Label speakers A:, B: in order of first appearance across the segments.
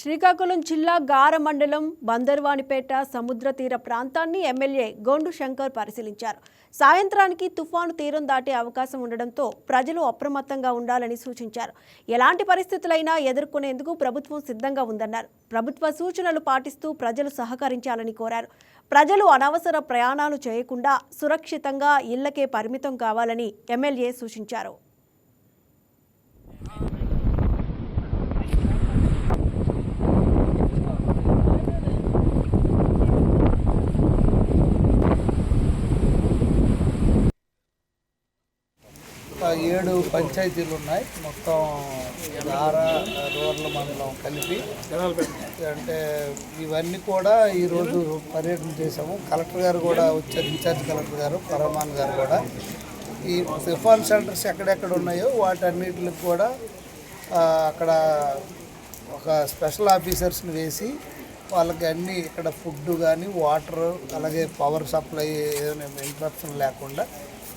A: శ్రీకాకుళం జిల్లా గార మండలం బందర్వాణిపేట సముద్ర తీర ప్రాంతాన్ని ఎమ్మెల్యే గోండు శంకర్ పరిశీలించారు. సాయంత్రానికి తుఫాను తీరం దాటే అవకాశం ఉండడంతో ప్రజలు అప్రమత్తంగా ఉండాలని సూచించారు. ఎలాంటి పరిస్థితులైనా ఎదుర్కొనేందుకు ప్రభుత్వం సిద్ధంగా ఉందన్నారు. ప్రభుత్వ సూచనలు పాటిస్తూ ప్రజలు సహకరించాలని కోరారు. ప్రజలు అనవసర ప్రయాణాలు చేయకుండా సురక్షితంగా ఇళ్ళకే పరిమితం కావాలని ఎమ్మెల్యే సూచించారు.
B: ఏడు పంచాయతీలు ఉన్నాయి. మొత్తం దార రూరల్ మండలం కలిపి. అంటే ఇవన్నీ కూడా ఈరోజు పర్యటన చేసాము కలెక్టర్ గారు కూడా వచ్చారు. ఇన్ఛార్జ్ కలెక్టర్ గారు పరమాన్ గారు కూడా. ఈ తుఫాన్ సెంటర్స్ ఎక్కడెక్కడ ఉన్నాయో వాటన్నిటికి కూడా అక్కడ ఒక స్పెషల్ ఆఫీసర్స్ని వేసి వాళ్ళకి అన్ని ఇక్కడ ఫుడ్ కానీ వాటర్ అలాగే పవర్ సప్లై ఏదైనా ఇంటరప్షన్ లేకుండా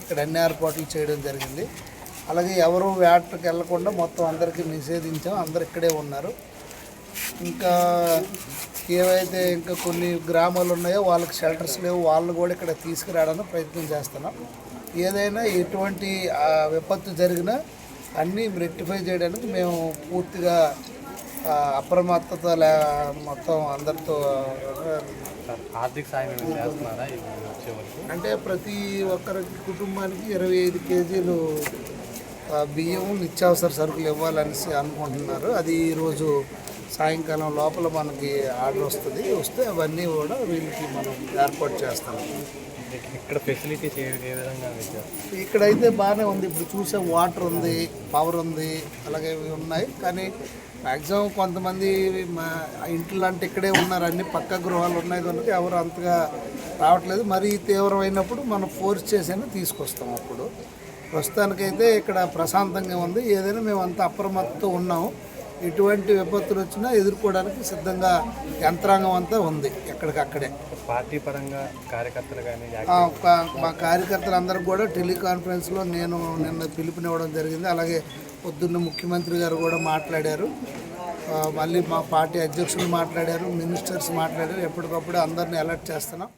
B: ఇక్కడ అన్ని ఏర్పాట్లు చేయడం జరిగింది. అలాగే ఎవరు వేటకి వెళ్ళకుండా మొత్తం అందరికీ నిషేధించాం. అందరు ఇక్కడే ఉన్నారు. ఇంకా ఏవైతే ఇంకా కొన్ని గ్రామాలు ఉన్నాయో వాళ్ళకి షెల్టర్స్ లేవు వాళ్ళు కూడా ఇక్కడ తీసుకురావడానికి ప్రయత్నం చేస్తున్నాం. ఏదైనా ఎటువంటి విపత్తు జరిగినా అన్నీ రెక్టిఫై చేయడానికి మేము పూర్తిగా అప్రమత్తత లే మొత్తం అందరితో
C: ఆర్థిక సాయం చేస్తున్నారా?
B: అంటే ప్రతి ఒక్కరికి కుటుంబానికి ఇరవై ఐదు కేజీలు బియ్యం నిత్యావసర సరుకులు ఇవ్వాలనేసి అనుకుంటున్నారు. అది ఈరోజు సాయంకాలం లోపల మనకి ఆర్డర్ వస్తుంది. వస్తే అవన్నీ కూడా వీళ్ళకి మనం ఏర్పాటు చేస్తాం.
C: ఇక్కడ ఫెసిలిటీస్ ఏ విధంగా
B: ఇక్కడైతే బాగానే ఉంది. ఇప్పుడు చూసే వాటర్ ఉంది పవర్ ఉంది అలాగే ఉన్నాయి. కానీ మ్యాక్సిమం కొంతమంది మా ఇంట్లో అంటే ఇక్కడే ఉన్నారు. అన్ని పక్క గృహాలు ఉన్నాయి కనుక ఎవరు అంతగా రావట్లేదు. మరీ తీవ్రమైనప్పుడు మనం ఫోర్స్ చేసైనా తీసుకొస్తాం అప్పుడు. ప్రస్తుతానికైతే ఇక్కడ ప్రశాంతంగా ఉంది. ఏదైనా మేము అంత అప్రమత్తతో ఉన్నాము. ఎటువంటి విపత్తులు వచ్చినా ఎదుర్కోవడానికి సిద్ధంగా యంత్రాంగం అంతా ఉంది ఎక్కడికక్కడే.
C: పార్టీ పరంగా కార్యకర్తలు కానీ
B: మా కార్యకర్తలందరూ కూడా టెలికాన్ఫరెన్స్లో నేను నిన్న పిలుపునివ్వడం జరిగింది. అలాగే పొద్దున్న ముఖ్యమంత్రి గారు కూడా మాట్లాడారు. మళ్ళీ మా పార్టీ అధ్యక్షులు మాట్లాడారు మినిస్టర్స్ మాట్లాడారు. ఎప్పటికప్పుడు అందరిని అలర్ట్ చేస్తున్నాం.